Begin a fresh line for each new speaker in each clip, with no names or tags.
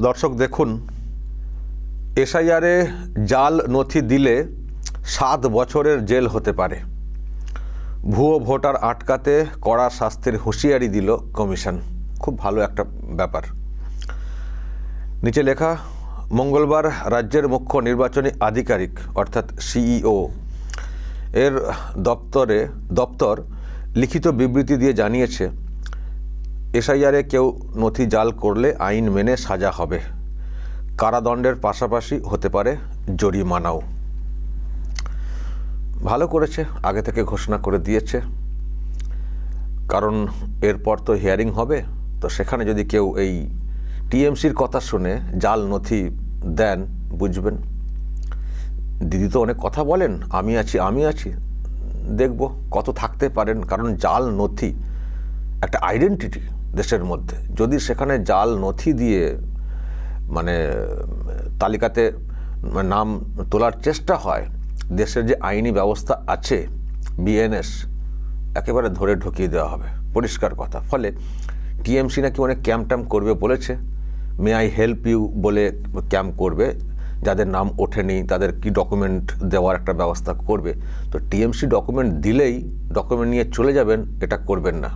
দর্শক, দেখুন, এসআইআরে জাল নথি দিলে সাত বছরের জেল হতে পারে। ভুয়ো ভোটার আটকাতে কড়া শাস্তির হুঁশিয়ারি দিল কমিশন। খুব ভালো একটা ব্যাপার। নিচে লেখা, মঙ্গলবার রাজ্যের মুখ্য নির্বাচনী আধিকারিক, অর্থাৎ সিইও, এর দপ্তরে দপ্তর লিখিত বিবৃতি দিয়ে জানিয়েছে এসআইআরে কেউ নথি জাল করলে আইন মেনে সাজা হবে। কারাদণ্ডের পাশাপাশি হতে পারে জরিমানাও। ভালো করেছে, আগে থেকে ঘোষণা করে দিয়েছে। কারণ এরপর তো হিয়ারিং হবে, তো সেখানে যদি কেউ এই টিএমসির কথা শুনে জাল নথি দেন, বুঝবেন। দিদি তো অনেক কথা বলেন, আমি আছি আমি আছি, দেখব কত থাকতে পারেন। কারণ জাল নথি একটা আইডেন্টিটি দেশের মধ্যে। যদি সেখানে জাল, নথি দিয়ে মানে তালিকাতে নাম তোলার চেষ্টা হয়, দেশের যে আইনি ব্যবস্থা আছে, বিএনএস, একেবারে ধরে ঢুকিয়ে দেওয়া হবে। পরিষ্কার কথা। ফলে টিএমসি নাকি অনেক ক্যাম্প ট্যাম্প করবে বলেছে। মে আই হেল্প ইউ বলে ক্যাম্প করবে। যাদের নাম ওঠেনি, তাদের কি ডকুমেন্ট দেওয়ার একটা ব্যবস্থা করবে? তো টিএমসি ডকুমেন্ট দিলেই, ডকুমেন্ট নিয়ে চলে যাবেন, এটা করবেন না।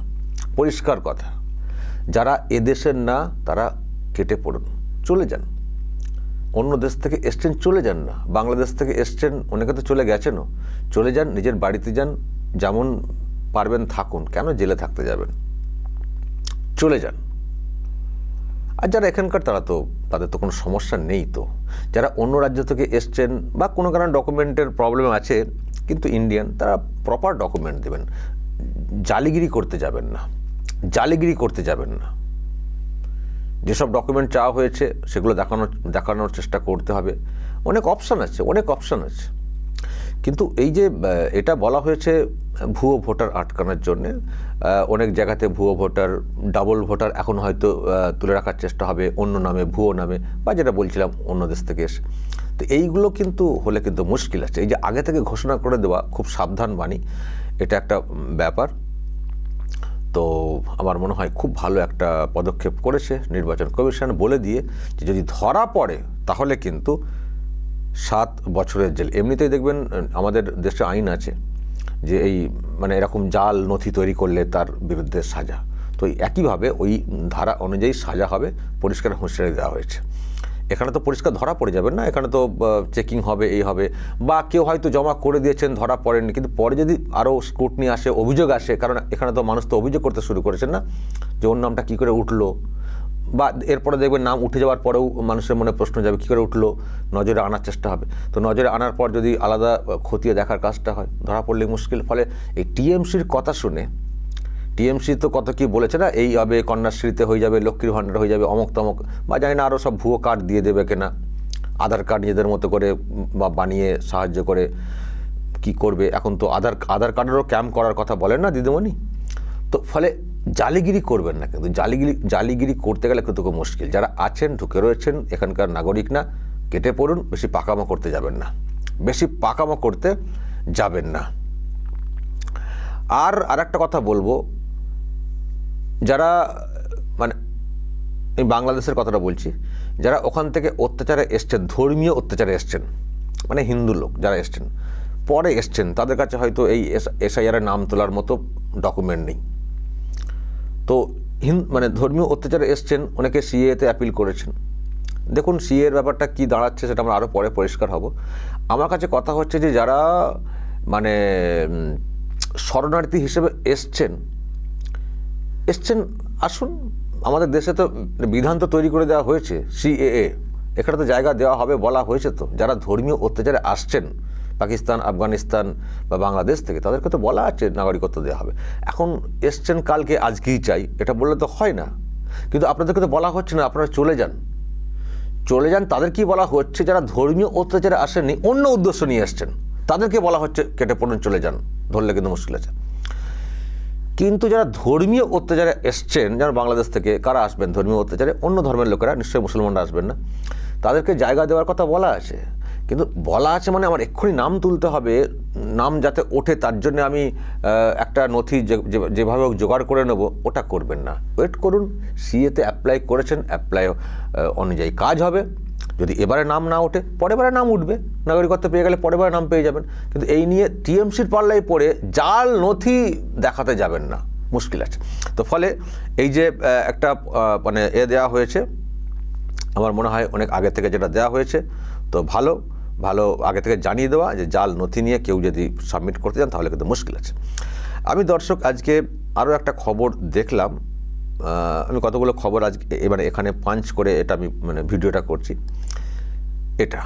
পরিষ্কার কথা। যারা এদেশের না, তারা কেটে পড়ুন, চলে যান। অন্য দেশ থেকে এসছেন, চলে যান না। বাংলাদেশ থেকে এসছেন, অনেকে তো চলে গেছেনও। চলে যান, নিজের বাড়িতে যান, যেমন পারবেন থাকুন। কেন জেলে থাকতে যাবেন? চলে যান। আর যারা এখানকার, তারা তো, তাদের তো কোনো সমস্যা নেই তো। যারা অন্য রাজ্য থেকে এসছেন বা কোনো কারণে ডকুমেন্টের প্রবলেম আছে, কিন্তু ইন্ডিয়ান, তারা প্রপার ডকুমেন্ট দেবেন। জালিগিরি করতে যাবেন না। জালিগিরি করতে যাবেন না। যেসব ডকুমেন্ট চাওয়া হয়েছে, সেগুলো দেখানোর দেখানোর চেষ্টা করতে হবে। অনেক অপশান আছে, অনেক অপশান আছে। কিন্তু এই যে এটা বলা হয়েছে ভুয়ো ভোটার আটকানোর জন্যে অনেক জায়গাতে ভুয়ো ভোটার ডাবল ভোটার এখন হয়তো তুলে রাখার চেষ্টা হবে অন্য নামে, ভুয়ো নামে, বা যেটা বলছিলাম অন্য দেশ থেকে এসে। তো এইগুলো কিন্তু হলে কিন্তু মুশকিল আছে। এই যে আগে থেকে ঘোষণা করে দেওয়া, খুব সাবধান বাণী এটা একটা ব্যাপার। তো আমার মনে হয় খুব ভালো একটা পদক্ষেপ করেছে নির্বাচন কমিশন বলে দিয়ে যে যদি ধরা পড়ে, তাহলে কিন্তু সাত বছরের জেল। এমনিতেই দেখবেন, আমাদের দেশে আইন আছে যে এই মানে এরকম জাল নথি তৈরি করলে তার বিরুদ্ধে সাজা। তো একইভাবে ওই ধারা অনুযায়ী সাজা হবে, পরিষ্কার হুঁশিয়ারি দেওয়া হয়েছে। এখানে তো পরিষ্কার ধরা পড়ে যাবেন না, এখানে তো চেকিং হবে, এই হবে। বা কেউ হয়তো জমা করে দিয়েছেন, ধরা পড়েনি কিন্তু পরে যদি আরও স্ক্রুটনি আসে, অভিযোগ আসে, কারণ এখানে তো মানুষ তো অভিযোগ করতে শুরু করেছেন না, যে ওর নামটা কী করে উঠল। বা এরপরে দেখবেন নাম উঠে যাওয়ার পরেও মানুষের মনে প্রশ্ন যাবে, কী করে উঠল, নজরে আনার চেষ্টা হবে। তো নজরে আনার পর যদি আলাদা খতিয়ে দেখার কাজটা হয়, ধরা পড়লে মুশকিল। ফলে এই টিএমসির কথা শুনে টিএমসি তো কত কি বলেছে না? এই হবে কন্যাশ্রীতে হয়ে যাবে, লক্ষ্মীর ভাণ্ডার হয়ে যাবে, অমক তমক। বা জানি না আরও সব ভুয়ো কার্ড দিয়ে দেবে কিনা। আধার কার্ড নিজেদের মতো করে বা বানিয়ে সাহায্য করে কি করবে? এখন তো আধার আধার কার্ডেরও ক্যাম্প করার কথা বলেন না দিদিমণি? তো ফলে জালিগিরি করবেন না কিন্তু। জালিগিরি জালিগিরি করতে গেলে কিন্তু খুব মুশকিল। যারা আছেন, ঢুকে রয়েছেন, এখানকার নাগরিক না, কেটে পড়ুন, বেশি পাকামো করতে যাবেন না। বেশি পাকামো করতে যাবেন না। আর আরেকটা কথা বলব যারা মানে আমি বাংলাদেশের কথাটা বলছি, যারা ওখান থেকে অত্যাচারে এসছেন, ধর্মীয় অত্যাচারে এসছেন মানে হিন্দু লোক যারা এসছেন, পরে এসছেন, তাদের কাছে হয়তো এই এসআইআরের নাম তোলার মতো ডকুমেন্ট নেই। তো হিন মানে ধর্মীয় অত্যাচারে এসছেন, অনেকে সিএতে অ্যাপিল করেছেন। দেখুন সিএর ব্যাপারটা কি দাঁড়াচ্ছে সেটা আমরা আরও পরে পরিষ্কার হব। আমার কাছে কথা হচ্ছে যে যারা মানে শরণার্থী হিসেবে এসছেন এসছেন, আসুন, আমাদের দেশে তো বিধান তো তৈরি করে দেওয়া হয়েছে সিএএ এখানে তো জায়গা দেওয়া হবে, বলা হয়েছে তো। যারা ধর্মীয় অত্যাচারে আসছেন, পাকিস্তান, আফগানিস্তান বা বাংলাদেশ থেকে, তাদেরকে তো বলা আছে, নাগরিকত্ব দেওয়া হবে। এখন এসছেন কালকে, আজকেই চাই, এটা বললে তো হয় না। কিন্তু আপনাদেরকে তো বলা হচ্ছে না, আপনারা চলে যান। চলে যান তাদের কি বলা হচ্ছে, যারা ধর্মীয় অত্যাচারে আসেননি, অন্য উদ্দেশ্য নিয়ে এসছেন, তাদেরকে বলা হচ্ছে, কেটে পড়ুন, চলে যান। ধরলে কিন্তু মুশকিল আছে কিন্তু যারা ধর্মীয় অত্যাচারে এসছেন যারা বাংলাদেশ থেকে কারা আসবেন ধর্মীয় অত্যাচারে? অন্য ধর্মের লোকেরা, নিশ্চয়ই মুসলমানরা আসবেন না। তাদেরকে জায়গা দেওয়ার কথা বলা আছে। কিন্তু বলা আছে মানে আমার এক্ষুনি নাম তুলতে হবে, নাম যাতে ওঠে, তার জন্য আমি একটা নথি যেভাবে জোগাড় করে নেব, ওটা করবেন না। ওয়েট করুন সিএতে অ্যাপ্লাই করেছেন অ্যাপ্লাই অনুযায়ী কাজ হবে। যদি এবারে নাম না ওঠে পরেরবারে নাম উঠবে। নাগরিকত্ব পেয়ে গেলে পরেরবারে নাম পেয়ে যাবেন। কিন্তু এই নিয়ে টিএমসির পাল্লায় পড়ে জাল নথি দেখাতে যাবেন না, মুশকিল আছে। তো ফলে এই যে একটা মানে এ দেওয়া হয়েছে, আমার মনে হয় অনেক আগে থেকে যেটা দেওয়া হয়েছে, তো ভালো ভালো আগে থেকে জানিয়ে দেওয়া যে জাল নথি নিয়ে কেউ যদি সাবমিট করতে চান তাহলে কিন্তু মুশকিল আছে। আমি দর্শক, আজকে আরও একটা খবর দেখলাম আমি কতগুলো খবর আজ এবারে এখানে পাঞ্চ করে এটা আমি মানে ভিডিওটা করছি। এটা,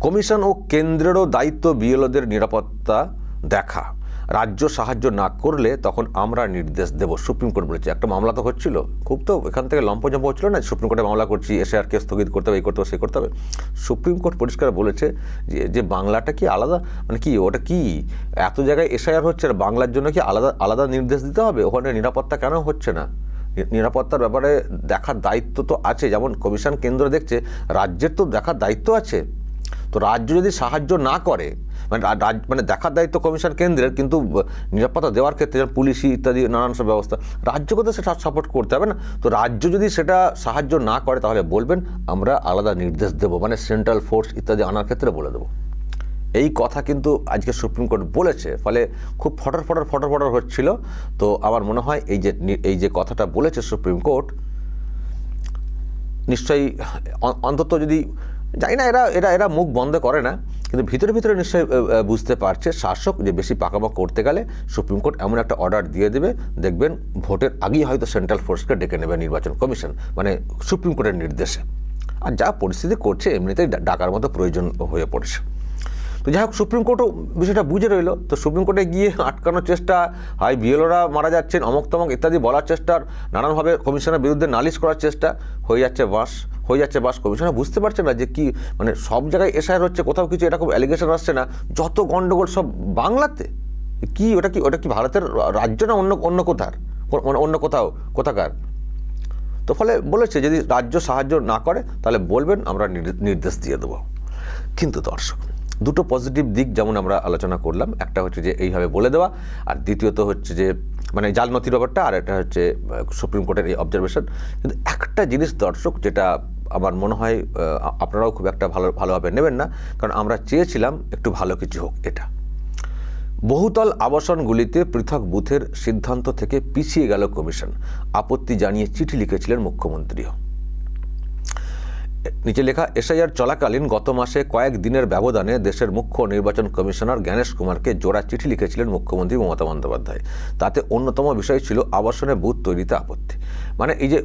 কমিশন ও কেন্দ্রেরও দায়িত্ব বিএলওদের নিরাপত্তা দেখা। রাজ্য সাহায্য না করলে তখন আমরা নির্দেশ দেব। সুপ্রিম কোর্ট বলেছে, একটা মামলা তো হচ্ছিল। খুব তো এখান থেকে লম্পজম্প হচ্ছিল না, সুপ্রিম কোর্টে মামলা করছি, এসে আর কে স্থগিত করতে হবে, এই করতে হবে, সে করতে হবে। সুপ্রিম কোর্ট পরিষ্কার বলেছে যে যে বাংলাটা কি আলাদা? মানে কি, ওটা কি? এত জায়গায় এসআইআর হচ্ছে, আর বাংলার জন্য কি আলাদা আলাদা নির্দেশ দিতে হবে? ওখানে নিরাপত্তা কেন হচ্ছে না নি- নিরাপত্তার ব্যাপারে দেখার দায়িত্ব তো আছে। যেমন কমিশন কেন্দ্র দেখছে, রাজ্যের তো দেখার দায়িত্ব আছে। তো রাজ্য যদি সাহায্য না করে মানে রাজ- মানে দেখার দায়িত্ব কমিশন কেন্দ্রের, কিন্তু নিরাপত্তা দেওয়ার ক্ষেত্রে যেমন পুলিশি ইত্যাদি নানান সব ব্যবস্থা রাজ্যকে তো সেটা সাপোর্ট করতে হবে না? তো রাজ্য যদি সেটা সাহায্য না করে, তাহলে বলবেন, আমরা আলাদা নির্দেশ দেবো মানে সেন্ট্রাল ফোর্স ইত্যাদি আনার ক্ষেত্রে বলে দেবো। এই কথা কিন্তু আজকে সুপ্রিম কোর্ট বলেছে, ফলে খুব ফটর ফটর ফটর ফটর হচ্ছিল। তো আমার মনে হয় এই যে এই যে কথাটা বলেছে সুপ্রিম কোর্ট, নিশ্চয়ই অন্তত যদি, জানি না এরা এরা এরা মুখ বন্ধ করে না, কিন্তু ভিতরে ভিতরে নিশ্চয়ই বুঝতে পারছে শাসক যে বেশি পাকামা করতে গেলে সুপ্রিম কোর্ট এমন একটা অর্ডার দিয়ে দেবে, দেখবেন ভোটের আগেই হয়তো সেন্ট্রাল ফোর্সকে ডেকে নেবে নির্বাচন কমিশন মানে সুপ্রিম কোর্টের নির্দেশে। আর যা পরিস্থিতি করছে, এমনিতেই ডাকার মতো প্রয়োজন হয়ে পড়েছে। তো যাই হোক, সুপ্রিম কোর্টও বিষয়টা বুঝে রইল। তো সুপ্রিম কোর্টে গিয়ে আটকানোর চেষ্টা হয় বিএলওরা মারা যাচ্ছেন, অমক তমক ইত্যাদি বলার চেষ্টা, নানানভাবে কমিশনের বিরুদ্ধে নালিশ করার চেষ্টা, হয়ে যাচ্ছে বাস, হয়ে যাচ্ছে বাস। কমিশনার বুঝতে পারছে না যে কি মানে সব জায়গায় এসআইআর হচ্ছে, কোথাও কিছু এরকম অ্যালিগেশন আসছে না। যত গণ্ডগোল সব বাংলাতে। কি, ওটা কি ওটা কি ভারতের রাজ্য না অন্য অন্য কোথার? অন্য কোথাও, কোথাকার? তো ফলে বলেছে, যদি রাজ্য সাহায্য না করে, তাহলে বলবেন, আমরা নির- নির্দেশ দিয়ে দেবো। কিন্তু দর্শক দুটো পজিটিভ দিক যেমন আমরা আলোচনা করলাম। একটা হচ্ছে যে এইভাবে বলে দেওয়া, আর দ্বিতীয়ত হচ্ছে যে মানে জাল নথির ব্যাপারটা, আর একটা হচ্ছে সুপ্রিম কোর্টের এই অবজারভেশন কিন্তু একটা জিনিস দর্শক যেটা আমার মনে হয় আপনারাও খুব একটা ভালো, ভালোভাবে নেবেন না, কারণ আমরা চেয়েছিলাম একটু ভালো কিছু হোক এটা। বহুতল আবাসনগুলিতে পৃথক বুথের সিদ্ধান্ত থেকে পিছিয়ে গেল কমিশন। আপত্তি জানিয়ে চিঠি লিখেছিলেন মুখ্যমন্ত্রীও। নিচে লেখা, এসআইআর চলাকালীন গত মাসে কয়েক দিনের ব্যবধানে দেশের মুখ্য নির্বাচন কমিশনার জ্ঞানেশ কুমারকে জোড়া চিঠি লিখেছিলেন মুখ্যমন্ত্রী মমতা বন্দ্যোপাধ্যায়। তাতে অন্যতম বিষয় ছিল আবাসনে বুথ তৈরিতে আপত্তি। মানে এই যে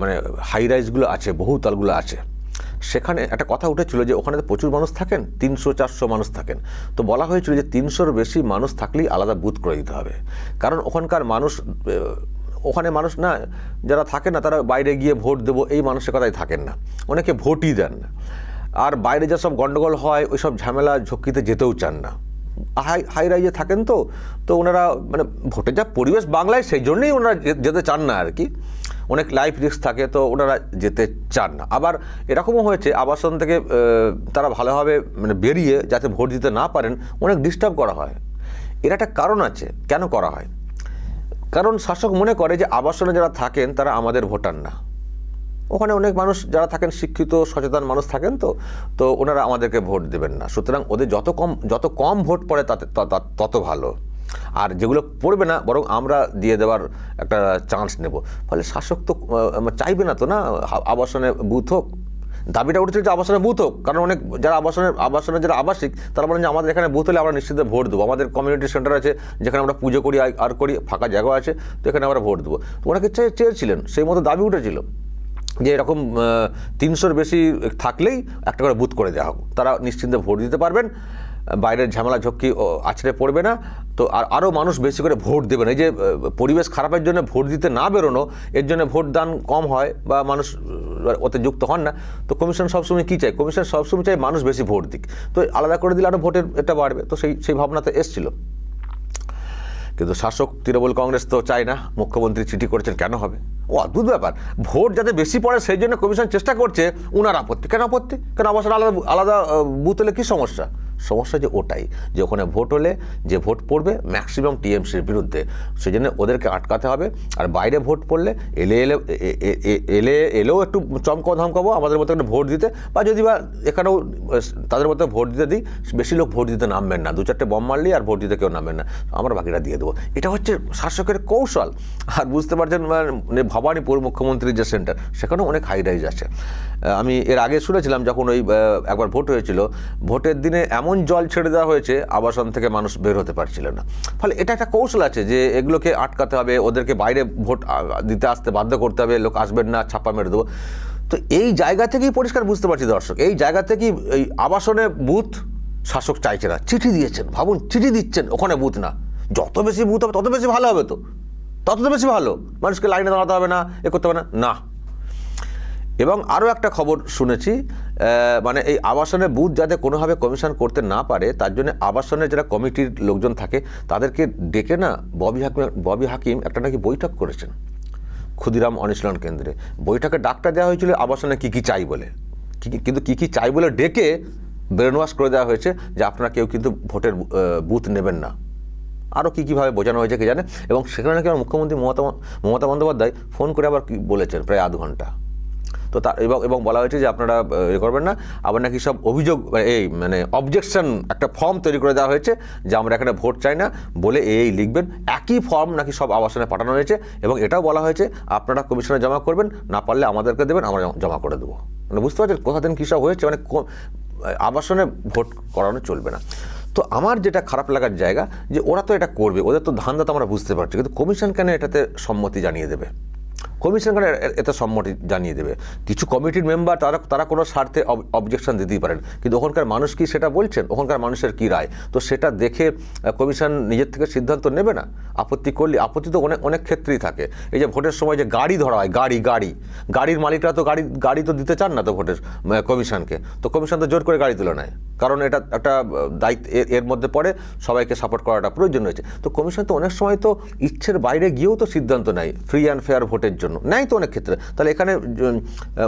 মানে হাই রাইজগুলো আছে, বহুতলগুলো আছে, সেখানে একটা কথা উঠেছিল যে ওখানে প্রচুর মানুষ থাকেন, তিনশো, চারশো মানুষ থাকেন। তো বলা হয়েছিল যে তিনশোর বেশি মানুষ থাকলেই আলাদা বুথ করে দিতে হবে। কারণ ওখানকার মানুষ ওখানে মানুষ না, যারা থাকে না, তারা বাইরে গিয়ে ভোট দেবো, এই মানসিকতায় থাকেন না। অনেকে ভোটই দেন না। আর বাইরে যেসব গণ্ডগোল হয় ওই সব ঝামেলা ঝক্কিতে যেতেও চান না। হাই হাই রাইজে থাকেন তো তো ওনারা মানে ভোটের যা পরিবেশ বাংলায়, সেই জন্যই ওনারা যেতে চান না আর কি। অনেক লাইফ রিস্ক থাকে তো ওনারা যেতে চান না। আবার এরকমও হয়েছে, আবাসন থেকে তারা ভালোভাবে মানে বেরিয়ে যাতে ভোট দিতে না পারেন, অনেক ডিস্টার্ব করা হয়। এর একটা কারণ আছে, কেন করা হয়? কারণ শাসক মনে করে যে আবাসনে যারা থাকেন, তারা আমাদের ভোটার না। ওখানে অনেক মানুষ যারা থাকেন, শিক্ষিত, সচেতন মানুষ থাকেন তো তো ওনারা আমাদেরকে ভোট দেবেন না। সুতরাং ওদের যত কম যত কম ভোট পড়ে, তাতে তত ভালো। আর যেগুলো পড়বে না, বরং আমরা দিয়ে দেওয়ার একটা চান্স নেব। ফলে শাসক তো চাইবে না তো না, আবাসনে বুথ হোক দাবিটা উঠেছিল যে আবাসনে বুথ হোক, কারণ অনেক যারা আবাসনের আবাসনের যারা আবাসিক, তারা বলেন যে আমাদের এখানে বুথ হলে আমরা নিশ্চিত ভোট দেবো। আমাদের কমিউনিটি সেন্টার আছে, যেখানে আমরা পুজো করি, আর- করি, ফাঁকা জায়গা আছে, তো এখানে আমরা ভোট দেবো। তো ওনাকে চেয়ে, চেয়েছিলেন, সেই মতো দাবি উঠেছিল যে এরকম তিনশোর বেশি থাকলেই একটা করে বুথ করে দেওয়া হোক। তারা নিশ্চিন্তে ভোট দিতে পারবেন। বাইরের ঝামেলা ঝক্কি আছড়ে পড়বে না। তো আর আরও মানুষ বেশি করে ভোট দেবে না। এই যে পরিবেশ খারাপের জন্য ভোট দিতে না বেরোনো, এর জন্য ভোট দান কম হয় বা মানুষ ওতে যুক্ত হন না। তো কমিশন সবসময় কী চায়? কমিশন সবসময় চায় মানুষ বেশি ভোট দিক। তো আলাদা করে দিলে আরও ভোটের এটা বাড়বে। তো সেই সেই ভাবনাতে এসছিল। কিন্তু শাসক তৃণমূল কংগ্রেস তো চায় না। মুখ্যমন্ত্রী চিঠি করেছেন, কেন হবে? ও অদ্ভুত ব্যাপার। ভোট যাতে বেশি পড়ে, সেই জন্য কমিশন চেষ্টা করছে উনার আপত্তি। কেন আপত্তি? কেন অবশ্য আলাদা আলাদা বুথ হলে কী সমস্যা? সমস্যা যে ওটাই, যে ওখানে ভোট হলে যে ভোট পড়বে ম্যাক্সিমাম টিএমসির বিরুদ্ধে। সেই জন্য ওদেরকে আটকাতে হবে। আর বাইরে ভোট পড়লে এলে এলে এলে, এলেও একটু চমকাও, ধমকাবো, আমাদের মতো একটা ভোট দিতে। বা যদি বা এখানেও তাদের মতো ভোট দিতে দিই, বেশি লোক ভোট দিতে নামবেন না। দু চারটে বম মারলেই আর ভোট দিতে কেউ নামবেন না। আমরা বাকিটা দিয়ে দেবো। এটা হচ্ছে শাসকের কৌশল। আর বুঝতে পারছেন মানে ভবানীপুর মুখ্যমন্ত্রীর যে সেন্টার, সেখানেও অনেক হাই রাইজ আছে। আমি এর আগে শুনেছিলাম যখন ওই একবার ভোট হয়েছিল, ভোটের দিনে এমন জল ছেড়ে দেওয়া হয়েছে, আবাসন থেকে মানুষ বের হতে পারছিল না। ফলে এটা একটা কৌশল আছে যে এগুলোকে আটকাতে হবে, ওদেরকে বাইরে ভোট দিতে আসতে বাধ্য করতে হবে, লোক আসবেন না, ছাপ্পা মেরে দেবো। তো এই জায়গা থেকেই পরিষ্কার বুঝতে পারছি দর্শক, এই জায়গা থেকেই এই আবাসনে বুথ শাসক চাইছে না, চিঠি দিয়েছেন, ভাবুন, চিঠি দিচ্ছেন, ওখানে বুথ না। যত বেশি বুথ হবে, তত বেশি ভালো হবে তো। তত তো বেশি ভালো। মানুষকে লাইনে দাঁড়াতে হবে না, এ করতে হবে না। না। এবং আরও একটা খবর শুনেছি মানে এই আবাসনের বুথ যাতে কোনোভাবে কমিশন করতে না পারে, তার জন্য আবাসনের যারা কমিটির লোকজন থাকে, তাদেরকে ডেকে না ববি হাকিম ববি হাকিম একটা নাকি বৈঠক করেছেন, ক্ষুদিরাম অনুশীলন কেন্দ্রে। বৈঠকে ডাকটা দেওয়া হয়েছিল আবাসনে কী কী চাই বলে। কিন্তু কী কী চাই বলে ডেকে ব্রেন ওয়াশ করে দেওয়া হয়েছে যে আপনারা কেউ কিন্তু ভোটের বুথ নেবেন না। আরও কী কীভাবে বোঝানো হয়েছে কে জানে? এবং সেখানে নাকি আমার মুখ্যমন্ত্রী মমতা মমতা বন্দ্যোপাধ্যায় ফোন করে আবার কি বলেছেন প্রায় আধ ঘণ্টা। তো তা এবং এবং বলা হয়েছে যে আপনারা, এ করবেন না, আবার নাকি সব অভিযোগ মানে এই মানে অবজেকশন একটা ফর্ম তৈরি করে দেওয়া হয়েছে, যে আমরা এখানে ভোট চাই না, বলে এই লিখবেন। একই ফর্ম নাকি সব আবাসনে পাঠানো হয়েছে, এবং এটাও বলা হয়েছে, আপনারা কমিশনে জমা করবেন, না পারলে আমাদেরকে দেবেন, আমরা জমা করে দেবো। মানে বুঝতে পারছেন কোথা দিন কী সব হয়েছে মানে আবাসনে ভোট করানো চলবে না। তো আমার যেটা খারাপ লাগার জায়গা যে ওরা তো এটা করবে, ওদের তো ধান্দা তো আমরা বুঝতে পারছি, কিন্তু কমিশন কেন এটাতে সম্মতি জানিয়ে দেবে? কমিশন কেন এতে সম্মতি জানিয়ে দেবে। কিছু কমিটির মেম্বার তারা তারা কোনো স্বার্থে অবজেকশন দিতেই পারেন। কিন্তু ওখানকার মানুষ কি সেটা বলছেন? ওখানকার মানুষের কি রায়? তো সেটা দেখে কমিশন নিজের থেকে সিদ্ধান্ত নেবে না? আপত্তি করলে, আপত্তি তো অনেক অনেক ক্ষেত্রেই থাকে। এই যে ভোটের সময় যে গাড়ি ধরা হয়, গাড়ি গাড়ি, গাড়ির মালিকরা তো গাড়ি গাড়ি তো দিতে চান না তো ভোটের কমিশনকে। তো কমিশন তো জোর করে গাড়ি তুলে নেয়। কারণ এটা, একটা দায়িত্ব এর- এর মধ্যে পড়ে, সবাইকে সাপোর্ট করাটা প্রয়োজন রয়েছে তো কমিশন তো অনেক সময় তো ইচ্ছের বাইরে গিয়েও তো সিদ্ধান্ত নেয় ফ্রি অ্যান্ড ফেয়ার ভোটের জন্য। নেয় তো অনেক ক্ষেত্রে। তাহলে এখানে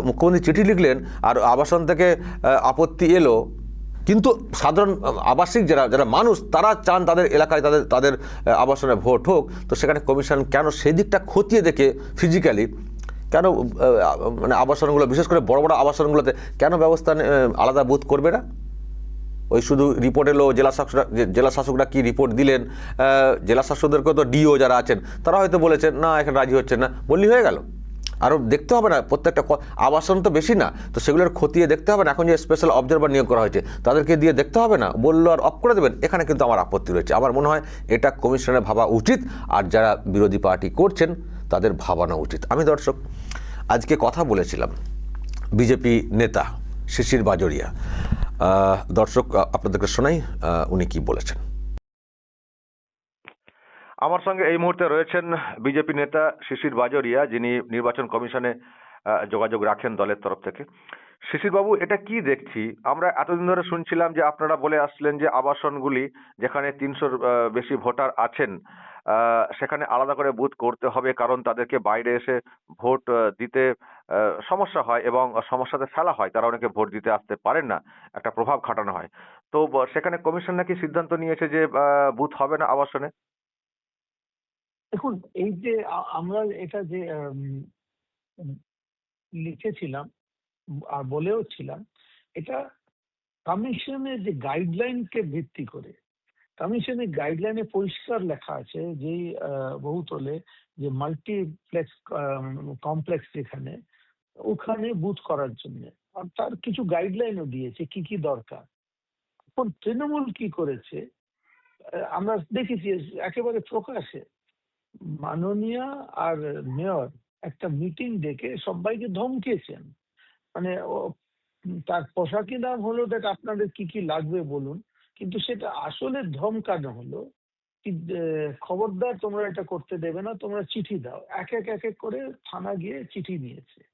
মুখ্যমন্ত্রী চিঠি লিখলেন আর আবাসন থেকে আপত্তি এলো। কিন্তু সাধারণ আবাসিক যারা যারা মানুষ, তারা চান তাদের এলাকায় তাদের তাদের আবাসনে ভোট হোক। তো সেখানে কমিশন কেন সেই দিকটা খতিয়ে দেখে ফিজিক্যালি কেন মানে আবাসনগুলো, বিশেষ করে বড় বড় আবাসনগুলোতে কেন ব্যবস্থা আলাদা বুথ করবে না? ওই শুধু রিপোর্ট এলো জেলা শাসকরা জেলা শাসকরা কি রিপোর্ট দিলেন জেলা শাসকদেরকে তো ডিও যারা আছেন, তারা হয়তো বলেছেন, না, এখানে রাজি হচ্ছে না। বললি হয়ে গেল। আরও দেখতে হবে না, প্রত্যেকটা আবাসন তো বেশি না, তো সেগুলোর খতিয়ে দেখতে হবে না। এখন যে স্পেশাল অবজারভার নিয়োগ করা হয়েছে, তাদেরকে দিয়ে দেখতে হবে না? বলল আর অফ করে দেবেন? এখানে কিন্তু আমার আপত্তি রয়েছে। আমার মনে হয় এটা কমিশনের ভাবা উচিত, আর যারা বিরোধী পার্টি করছেন, তাদের ভাবানো উচিত। আমি দর্শক, আজকে কথা বলেছিলাম, বিজেপি নেতা শিশির বাজরিয়া। দর্শক আপনাদেরকে শোনাই উনি কি বলেছেন।
আমার সঙ্গে এই মুহূর্তে রয়েছেন বিজেপি নেতা শিশির বাজরিয়া, যিনি নির্বাচন কমিশনে যোগাযোগ রাখেন দলের তরফ থেকে। শিশির বাবু এটা কি দেখছি? আমরা এতদিন ধরে শুনছিলাম যে আপনারা বলে আসলেন যে আবাসনগুলি যেখানে তিনশোর বেশি ভোটার আছেন সেখানে আলাদা করে বুথ করতে হবে কারণ তাদেরকে বাইরে এসে ভোট দিতে সমস্যা হয় এবং সমস্যাতে ফেলা হয়। তারা অনেকে ভোট দিতে আসতে পারেন না। একটা প্রভাব খাটানো হয়। তো সেখানে কমিশন নাকি সিদ্ধান্ত নিয়েছে যে বুথ হবে না আবাসনে?
দেখুন, এই যে আমরা এটা যে লিখেছিলাম আর বলেও ছিলাম এটা কমিশনের যে গাইডলাইনকে ভিত্তি করে কমিশনের গাইডলাইনে পরিষ্কার লেখা আছে যে বহুতলে যে মাল্টিপ্লেক্স কমপ্লেক্স যেখানে, ওখানে বুথ করার জন্য। আর তার কিছু গাইডলাইনও দিয়েছে কি কি দরকার। এখন তৃণমূল কি করেছে? আমরা দেখেছি একেবারে প্রকাশে। মাননীয়া আর মেয়র একটা মিটিং ডেকে সবাইকে ধমকেছেন। মানে তার পোশাকি দাম হলো দেখ আপনাদের কি কি লাগবে বলুন। কিন্তু সেটা আসলে ধমকানো হলো খবরদার তোমরা এটা করতে দেবে না তোমরা চিঠি দাও। এক এক এক এক করে থানা গিয়ে চিঠি নিয়েছে।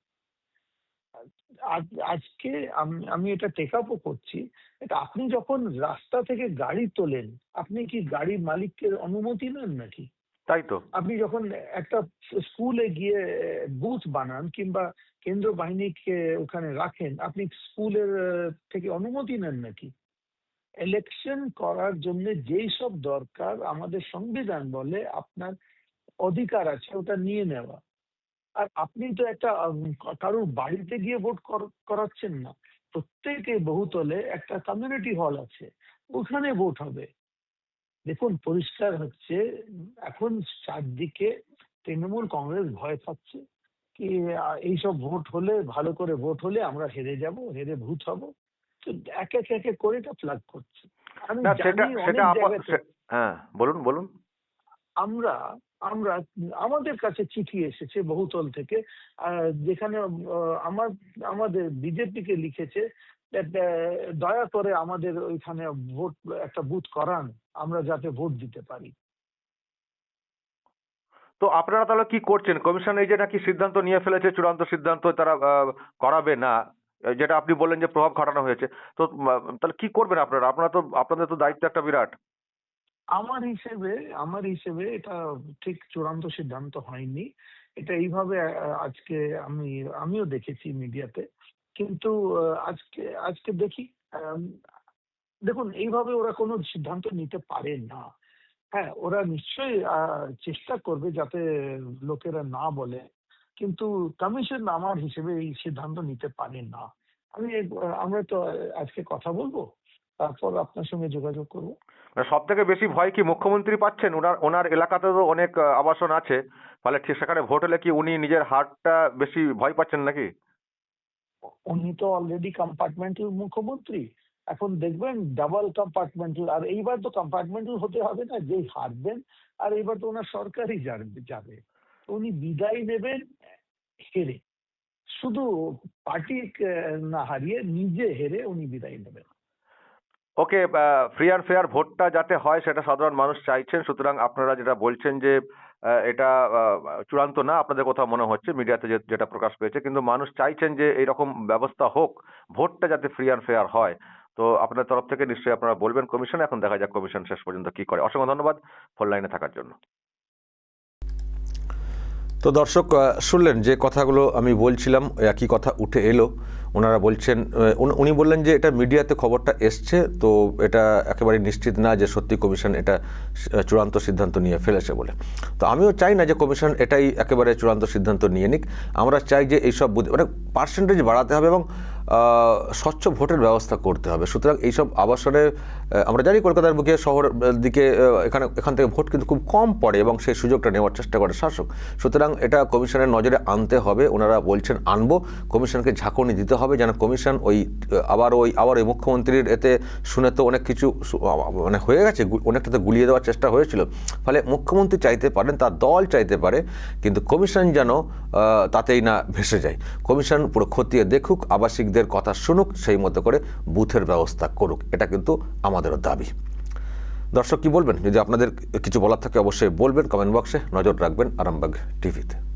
আজকে আমি- এটা টেক আপও করছি। এটা আপনি যখন রাস্তা থেকে গাড়ি তোলেন আপনি কি গাড়ির মালিককে অনুমতি নেন নাকি?
তাই তো।
আপনি যখন একটা স্কুলে গিয়ে বুথ বানান কিংবা কেন্দ্র বাহিনীকে ওখানে রাখেন আপনি স্কুলের থেকে অনুমতি নেন নাকি? ইলেকশন করার জন্য যেই সব দরকার আমাদের সংবিধান বলে আপনার অধিকার আছে, ওটা নিয়ে নেওয়া। আর আপনি তো একটা কারোর বাড়িতে গিয়ে ভোট করাচ্ছেন না। প্রত্যেকে বহুতলে একটা কমিউনিটি হল আছে, ওখানে ভোট হবে। দেখুন, পরিষ্কার হচ্ছে, এখন চারদিকে তৃণমূল কংগ্রেস ভয় পাচ্ছে, কি এইসব ভোট হলে, ভালো করে ভোট হলে আমরা হেরে যাব, হেরে ভূত হব। তো এক এক এক করে এটা ফ্লাগ করছে। আমি জানি অনেক
হ্যাঁ বলুন বলুন।
আমরা আমরা আমাদের কাছে চিঠি এসেছে বহুতল থেকে যেখানে আমার আমাদের বিজেপিকে লিখেছে দয়া করে আমাদের ওইখানে ভোট একটা বুথ করান আমরা যাতে ভোট দিতে পারি।
তো আপনারা তাহলে কি করছেন? কমিশন এই যে নাকি সিদ্ধান্ত নিয়ে ফেলেছে চূড়ান্ত সিদ্ধান্ত তারা করাবে না? যেটা আপনি বললেন যে প্রভাব খাটানো হয়েছে। তো তাহলে কি করবেন আপনারা? আপনারা তো, আপনাদের তো দায়িত্ব একটা বিরাট।
আমার হিসেবে আমার হিসেবে এটা ঠিক চূড়ান্ত সিদ্ধান্ত হয়নি। এটা এইভাবে আজকে আমি, আমিও দেখেছি মিডিয়াতে। কিন্তু আজকে আজকে দেখি দেখুন, এইভাবে ওরা কোনো সিদ্ধান্ত নিতে পারে না। হ্যাঁ ওরা নিশ্চয়ই চেষ্টা করবে যাতে লোকেরা না বলে। কিন্তু কমিশন আমার হিসেবে এই সিদ্ধান্ত নিতে পারে না। আমি আমরা তো আজকে কথা বলব তারপর আপনার সঙ্গে যোগাযোগ করব।
সব থেকে বেশি ভয় কি মুখ্যমন্ত্রী পাচ্ছেন? ওনার ওনার এলাকাতে তো অনেক আবাসন আছে। ফলে ঠিক সেখানে ভোট হলে কি উনি নিজের হারটা বেশি ভয় পাচ্ছেন নাকি?
উনি তো অলরেডি কম্পার্টমেন্টাল মুখ্যমন্ত্রী। এখন দেখবেন ডাবল কম্পার্টমেন্টাল আর এইবার তো কম্পার্টমেন্টাল হতে হবে না যেই হারবেন আর এইবার তো ওনার সরকারই যাবে- যাবে। উনি বিদায় নেবেন, হেরে। শুধু পার্টি না হারিয়ে নিজে হেরে উনি বিদায় নেবেন।
ওকে ফ্রি অ্যান্ড ফেয়ার ভোটটা যাতে হয় সেটা সাধারণ মানুষ চাইছেন, সুতরাং আপনারা যেটা বলছেন যে এটা চূড়ান্ত না, আপনাদের কথা মনে হচ্ছে, মিডিয়াতে যেটা প্রকাশ পেয়েছে, কিন্তু মানুষ চাইছেন যে, এইরকম ব্যবস্থা হোক, ভোটটা যাতে ফ্রি অ্যান্ড ফেয়ার হয়। তো আপনার তরফ থেকে নিশ্চয়ই আপনারা বলবেন, কমিশন, এখন দেখা যাক কমিশন শেষ পর্যন্ত কি করে। অসংখ্য ধন্যবাদ, ফোন লাইনে থাকার জন্য।
তো দর্শক শুনলেন যে কথাগুলো আমি বলছিলাম একই কথা উঠে এলো। ওনারা বলছেন উনি- বললেন যে এটা মিডিয়াতে খবরটা এসছে, তো এটা একেবারে নিশ্চিত না যে সত্যি কমিশন এটা চূড়ান্ত সিদ্ধান্ত নিয়ে ফেলেছে বলে। তো আমিও চাই না যে কমিশন এটাই একেবারে চূড়ান্ত সিদ্ধান্ত নিয়ে নিক। আমরা চাই যে এইসব বুথ- মানে পার্সেন্টেজ বাড়াতে হবে এবং স্বচ্ছ ভোটের ব্যবস্থা করতে হবে। সুতরাং এইসব আবাসনে আমরা জানি কলকাতার বুকে শহর দিকে এখানে, এখান থেকে ভোট কিন্তু খুব কম পড়ে এবং সেই সুযোগটা নেওয়ার চেষ্টা করে শাসক। সুতরাং এটা কমিশনের নজরে আনতে হবে, ওনারা বলছেন আনব, কমিশনকে ঝাঁকুনি দিতে হবে যেন কমিশন ওই আবার ওই আবার ওই মুখ্যমন্ত্রীর এতে শুনে তো অনেক কিছু মানে হয়ে গেছে অনেকটাতে গুলিয়ে দেওয়ার চেষ্টা হয়েছিল। ফলে মুখ্যমন্ত্রী চাইতে পারেন, তার দল চাইতে পারে, কিন্তু কমিশন যেন তাতেই না ভেসে যায়। কমিশন পুরো খতিয়ে দেখুক, আবাসিকদের কথা শুনুক, সেই মতো করে বুথের ব্যবস্থা করুক, এটা কিন্তু আমাদেরও দাবি। দর্শক কি বলবেন? যদি আপনাদের কিছু বলার থাকে অবশ্যই বলবেন কমেন্ট বক্সে নজর রাখবেন আরামবাগ টিভিতে।